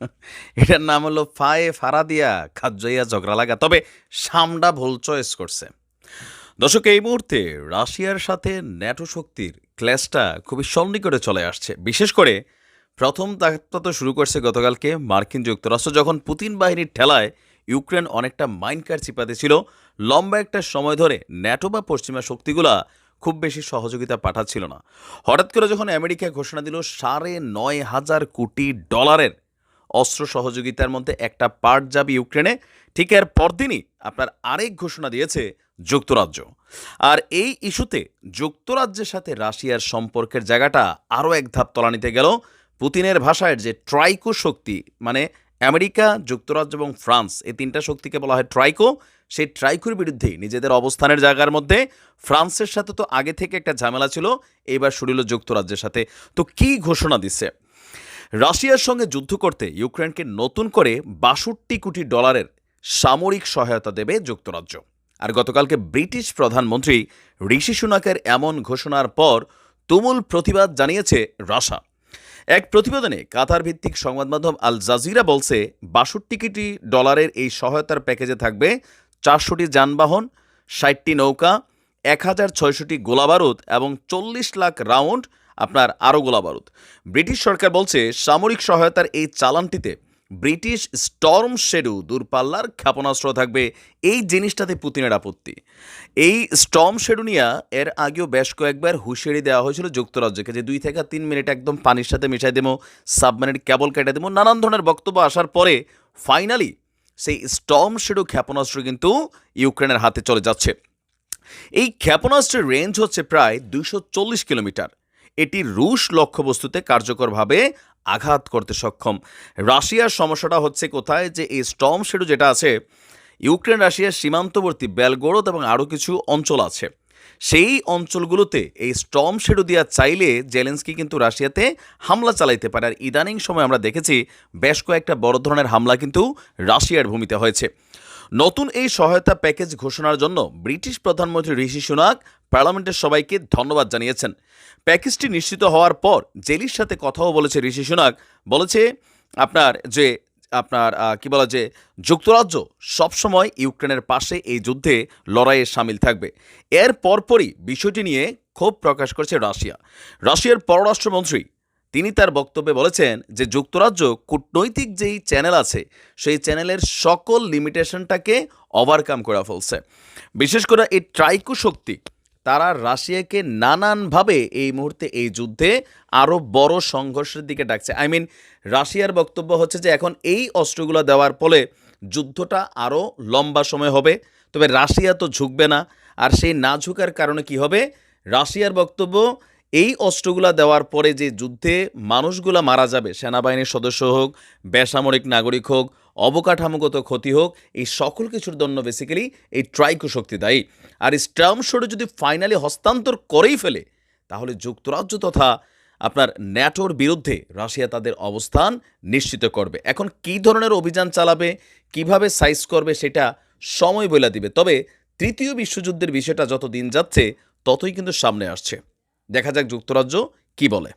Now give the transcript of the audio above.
এটার নাম হলো ফায়ে ফারাদিয়া, খাজ্জাইয়া ঝগড়া লাগা। তবে সামডা ভুল চয়েস করছে। দর্শক, এই মুহূর্তে রাশিয়ার সাথে ন্যাটো শক্তির ক্ল্যাশটা খুবই সন্নিকটে চলে আসছে। বিশেষ করে প্রথম ধাক্কা তো শুরু করছে গতকালকে মার্কিন যুক্তরাষ্ট্র, যখন পুতিন বাহিনীর ঠেলায় ইউক্রেন অনেকটা মাইনকার চিপাতে ছিল। লম্বা একটা সময় ধরে ন্যাটো বা পশ্চিমা শক্তিগুলা খুব বেশি সহযোগিতা পাঠাচ্ছিল না। হঠাৎ করে যখন আমেরিকা ঘোষণা দিল সাড়ে নয় হাজার কোটি ডলারের অস্ত্র সহযোগিতার মধ্যে একটা পার্ট যাবে ইউক্রেনে। ঠিক এর পরদিনই আপনার আরেক ঘোষণা দিয়েছে যুক্তরাজ্য। আর এই ইস্যুতে যুক্তরাজ্যের সাথে রাশিয়ার সম্পর্কের জায়গাটা আরও এক ধাপ তলানিতে গেল। পুতিনের ভাষায় যে ট্রাইকো শক্তি মানে আমেরিকা, যুক্তরাজ্য এবং ফ্রান্স, এই তিনটা শক্তিকে বলা হয় ট্রাইকো, সেই ট্রাইকোর বিরুদ্ধে নিজেদের অবস্থানের জায়গার মধ্যে ফ্রান্সের সাথে তো আগে থেকে একটা ঝামেলা ছিল, এইবার শুরু যুক্তরাজ্যের সাথে। তো কি ঘোষণা দিচ্ছে? রাশিয়ার সঙ্গে যুদ্ধ করতে ইউক্রেনকে নতুন করে বাষট্টি কোটি ডলারের সামরিক সহায়তা দেবে যুক্তরাজ্য। আর গতকালকে ব্রিটিশ প্রধানমন্ত্রী ঋষি সুনাকের এমন ঘোষণার পর তুমুল প্রতিবাদ জানিয়েছে রাশা। এক প্রতিবেদনে কাতার ভিত্তিক সংবাদ মাধ্যম আল জাজিরা বলছে, বাষট্টি কোটি ডলারের এই সহায়তার প্যাকেজে থাকবে চারশোটি যানবাহন, ষাটটি নৌকা, এক হাজার ছয়শটি গোলাবারুদ এবং চল্লিশ লাখ রাউন্ড আপনার আরও গোলাবারুদ। ব্রিটিশ সরকার বলছে, সামরিক সহায়তার এই চালানটিতে ব্রিটিশ স্টর্ম শেডু দূরপাল্লার ক্ষেপণাস্ত্র থাকবে। এই জিনিসটাতে পুতিনের আপত্তি। এই স্টর্ম শেডু নিয়ে এর আগেও বেশ কয়েকবার হুঁশিয়ারি দেওয়া হয়েছিল যুক্তরাজ্যকে যে দুই থেকে তিন মিনিট একদম পানির সাথে মিশাই দেবো, সাবমেরিন কেবল কেটে দেবো, নানান ধরনের বক্তব্য আসার পরে ফাইনালি সেই স্টর্ম শেডু ক্ষেপণাস্ত্র কিন্তু ইউক্রেনের হাতে চলে যাচ্ছে। এই ক্ষেপণাস্ত্রের রেঞ্জ হচ্ছে প্রায় দুশো কিলোমিটার। এটি রুশ লক্ষ্যবস্তুতে কার্যকরভাবে আঘাত করতে সক্ষম। রাশিয়ার সমস্যাটা হচ্ছে কোথায়? যে এই স্টম শেডু যেটা আছে, ইউক্রেন, রাশিয়ার সীমান্তবর্তী বেলগোরদ এবং আরও কিছু অঞ্চল আছে। সেই অঞ্চলগুলোতে এই স্টম শেডু দেওয়া চাইলে জেলেন্সকি কিন্তু রাশিয়াতে হামলা চালাইতে পারে। আর ইদানিং সময় আমরা দেখেছি, বেশ কয়েকটা বড় ধরনের হামলা কিন্তু রাশিয়ার ভূমিতে হয়েছে। নতুন এই সহায়তা প্যাকেজ ঘোষণার জন্য ব্রিটিশ প্রধানমন্ত্রী ঋষি সুনাক পার্লামেন্টের সবাইকে ধন্যবাদ জানিয়েছেন। প্যাকেজটি নিশ্চিত হওয়ার পর জেলির সাথে কথাও বলেছে ঋষি সুনাক। বলেছে, আপনার যে, আপনার কি বলা যে, যুক্তরাজ্য সবসময় ইউক্রেনের পাশে এই যুদ্ধে লড়াইয়ে সামিল থাকবে। এর পরপরই বিষয়টি নিয়ে ক্ষোভ প্রকাশ করেছে রাশিয়া। রাশিয়ার পররাষ্ট্রমন্ত্রী তিনি তার বক্তব্যে বলেছেন যে যুক্তরাজ্য কূটনৈতিক যেই চ্যানেল আছে, সেই চ্যানেলের সকল লিমিটেশনটাকে ওভারকাম করে ফেলছে। বিশেষ করে এই ট্রাইকো শক্তি, তারা রাশিয়াকে নানানভাবে এই মুহূর্তে এই যুদ্ধে আরও বড় সংঘর্ষের দিকে ডাকছে। আই মিন রাশিয়ার বক্তব্য হচ্ছে যে এখন এই অস্ত্রগুলো দেওয়ার ফলে যুদ্ধটা আরও লম্বা সময় হবে, তবে রাশিয়া তো ঝুঁকবে না। আর সেই না ঝুঁকার কারণে কি হবে? রাশিয়ার বক্তব্য এই অস্ত্রগুলা দেওয়ার পরে যে যুদ্ধে মানুষগুলা মারা যাবে, সেনাবাহিনীর সদস্য হোক, বেসামরিক নাগরিক হোক, অবকাঠামোগত ক্ষতি হোক, এই সকল কিছুর জন্য বেসিক্যালি এই ট্রাইকো শক্তি দায়ী। আর এই স্টার্ম শোরে যদি ফাইনালি হস্তান্তর করেই ফেলে, তাহলে যুক্তরাজ্য তথা আপনার ন্যাটোর বিরুদ্ধে রাশিয়া তাদের অবস্থান নিশ্চিত করবে। এখন কী ধরনের অভিযান চালাবে, কীভাবে সাইজ করবে, সেটা সময় বলে দিবে। তবে তৃতীয় বিশ্বযুদ্ধের বিষয়টা যত দিন যাচ্ছে, ততই কিন্তু সামনে আসছে। দেখা যাক যুক্তরাজ্য কি বলে।